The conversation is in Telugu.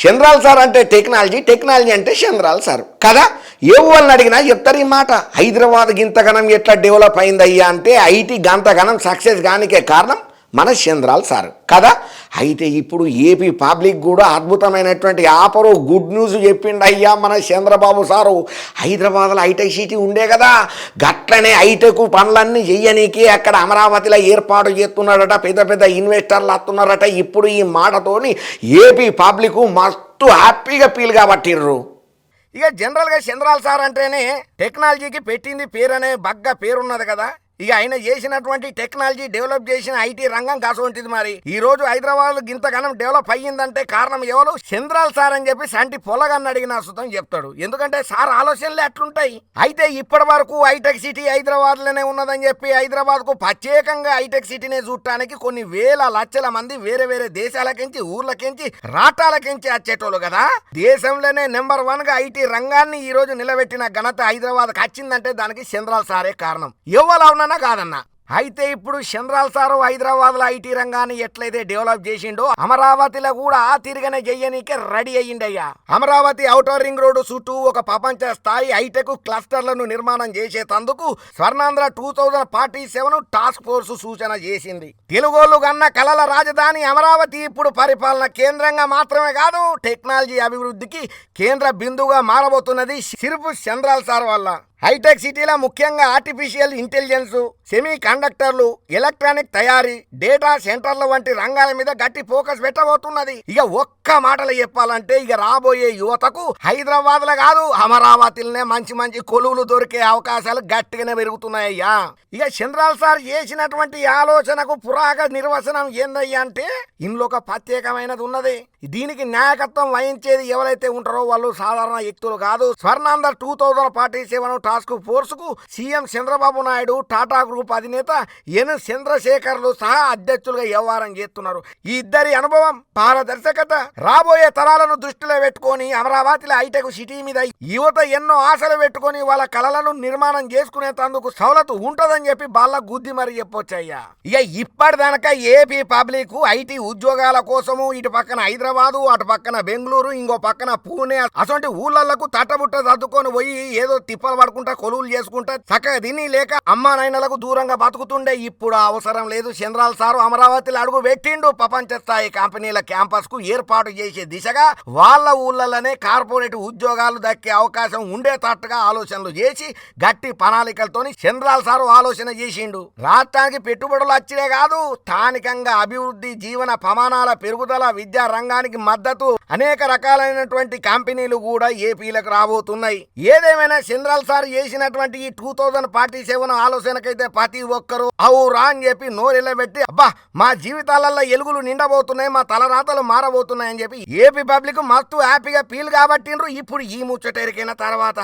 చంద్రాల్ సార్ అంటే టెక్నాలజీ టెక్నాలజీ అంటే చంద్రాల్ సార్. కదా? ఏ వాళ్ళని అడిగినా చెప్తారు ఈ మాట. హైదరాబాద్ గింతగణం ఎట్లా డెవలప్ అయింది అయ్యా అంటే ఐటీ గంతగనం సక్సెస్ కానికే కారణం మన చంద్రాల్ సార్. కదా? అయితే ఇప్పుడు ఏపీ పబ్లిక్ కూడా అద్భుతమైనటువంటి ఆపరు గుడ్ న్యూస్ చెప్పిండు అయ్యా మన చంద్రబాబు సారు. హైదరాబాద్లో హైటెక్ సిటీ ఉండే కదా? గట్లనే హైటెక్ పనులన్నీ చెయ్యనీకి అక్కడ అమరావతిలో ఏర్పాటు చేస్తున్నాడట పెద్ద పెద్ద ఇన్వెస్టర్లు వస్తున్నారట. ఇప్పుడు ఈ మాటతోని ఏపీ పబ్లిక్ మస్తు హ్యాపీగా ఫీల్ కాబట్టిర్రు. ఇక జనరల్గా చంద్రాల్ సార్ అంటేనే టెక్నాలజీకి పెట్టింది పేరు అనే బగ్గ పేరున్నది కదా? ఇక ఆయన చేసినటువంటి టెక్నాలజీ డెవలప్ చేసిన ఐటీ రంగం కాసోంటిది మరి. ఈ రోజు హైదరాబాద్ ఇంతగానం డెవలప్ అయ్యిందంటే కారణం ఎవరు? చంద్రాల్ సార్ అని చెప్పి సంటి పొలగాన్ని అడిగిన సుతం చెప్తాడు. ఎందుకంటే సార్ ఆలోచనలే అట్లుంటాయి. అయితే ఇప్పటి వరకు హైటెక్ సిటీ హైదరాబాద్లోనే ఉన్నదని చెప్పి హైదరాబాద్కు ప్రత్యేకంగా హైటెక్ సిటీనే చూడటానికి కొన్ని వేల లక్షల మంది వేరే వేరే దేశాలకించి ఊర్లకించి రాష్ట్రాలకించి వచ్చేటోళ్ళు కదా. దేశంలోనే నెంబర్ వన్గా ఐటీ రంగాన్ని ఈ రోజు నిలబెట్టిన ఘనత హైదరాబాద్ వచ్చిందంటే దానికి చంద్రాల్ సారే కారణం. ఎవరు అవునన్నా కాదన్నా. అయితే ఇప్పుడు చంద్రాల్ సారు హైదరాబాద్లో ఐటీ రంగాన్ని ఎట్లయితే డెవలప్ చేసిండో అమరావతిలో కూడా ఆ తిరిగనే చెయ్యనీకే రెడీ అయ్యిండయ్యా. అమరావతి ఔటర్ రింగ్ రోడ్డు చుట్టూ ఒక ప్రపంచ స్థాయి హైటెక్ క్లస్టర్లను నిర్మాణం చేసేటందుకు Swarnandhra two thousand forty seven task force సూచన చేసింది. తెలుగోళ్ళు కన్న కలల రాజధాని అమరావతి ఇప్పుడు పరిపాలన కేంద్రంగా మాత్రమే కాదు టెక్నాలజీ అభివృద్ధికి కేంద్ర బిందువుగా మారబోతున్నది సిరుపు చంద్రాల్ సార్ వల్ల. హైటెక్ సిటీలో ముఖ్యంగా ఆర్టిఫిషియల్ ఇంటెలిజెన్స్ సెమీ కండక్టర్లు ఎలక్ట్రానిక్ తయారీ డేటా సెంటర్ల వంటి రంగాల మీద గట్టి ఫోకస్ పెట్టబోతున్నది. ఇక ఒక్క మాటలు చెప్పాలంటే ఇక రాబోయే యువతకు హైదరాబాద్లో కాదు అమరావతిలోనే మంచి మంచి కొలువులు దొరికే అవకాశాలు గట్టిగానే పెరుగుతున్నాయ్యా. ఇక చంద్రాల్ సార్ చేసినటువంటి ఆలోచనకు పురాగ నిర్వచనం ఏందయ్యా అంటే ఇందులో ఒక ప్రత్యేకమైనది ఉన్నది. దీనికి నాయకత్వం వహించేది ఎవరైతే ఉంటారో వాళ్ళు సాధారణ వ్యక్తులు కాదు. Swarnandhra two thousand forty seven task ఫోర్స్కు CM Chandrababu Naidu Tata group అధినేత ఎన్. చంద్రశేఖర్లు సహా అధ్యక్షులుగా వ్యవహారం చేస్తున్నారు. ఈ ఇద్దరి అనుభవం పారదర్శకత రాబోయే తరాలను దృష్టిలో పెట్టుకొని అమరావతిలో హైటెక్ సిటీ మీద యువత ఎన్నో ఆశలు పెట్టుకొని వాళ్ళ కలలను నిర్మాణం చేసుకునేందుకు సవలతు ఉంటదని చెప్పి బాల గుద్ది మరి చెప్పొచ్చయ్యా. ఇక ఇప్పటిదానక ఏపీ పబ్లిక్ ఐటీ ఉద్యోగాల కోసము ఇటు పక్కన హైదరాబాదు అటు పక్కన బెంగళూరు ఇంకో పక్కన పూణే అటువంటి ఊళ్ళకు తట్టబుట్ట సర్దుకొని పోయి ఏదో తిప్పలు చేసుకుంటా కొలువులు చేసుకుంటా చక్కగా తిని లేక అమ్మా నాయనలకు దూరంగా బతుకుతుండే ఇప్పుడు అవసరం లేదు. చంద్రాల్ సారు అమరావతిలో అడుగు పెట్టిండు. ప్రపంచ స్థాయి కంపెనీల క్యాంపస్కు ఏర్పాటు చేసే దిశగా వాళ్ళ ఊళ్ళలోనే కార్పొరేట్ ఉద్యోగాలు దక్కే అవకాశం ఉండేటట్టుగా ఆలోచనలు చేసి గట్టి ప్రణాళికలతోని చంద్రాల్ సారు ఆలోచన చేసిండు. రాష్ట్రానికి పెట్టుబడులు వచ్చినే కాదు స్థానికంగా అభివృద్ధి జీవన ప్రమాణాల పెరుగుదల విద్యా రంగానికి మద్దతు అనేక రకాలైనటువంటి కంపెనీలు కూడా ఏపీలకు రాబోతున్నాయి. ఏదేమైనా చంద్రాల సార్ చేసినటువంటి ఈ టూ థౌజండ్ పార్టీ సేవన ఆలోచనకైతే ప్రతి ఒక్కరూ అవురా అని చెప్పి నోరెళ్ళబెట్టి అబ్బా మా జీవితాలలో ఎలుగులు నిండబోతున్నాయి మా తలరాతలు మారబోతున్నాయి అని చెప్పి ఏపీ పబ్లిక్ మస్తు హ్యాపీగా ఫీల్ కాబట్టిండ్రు. ఇప్పుడు ఈ ముచ్చటెరికైన తర్వాత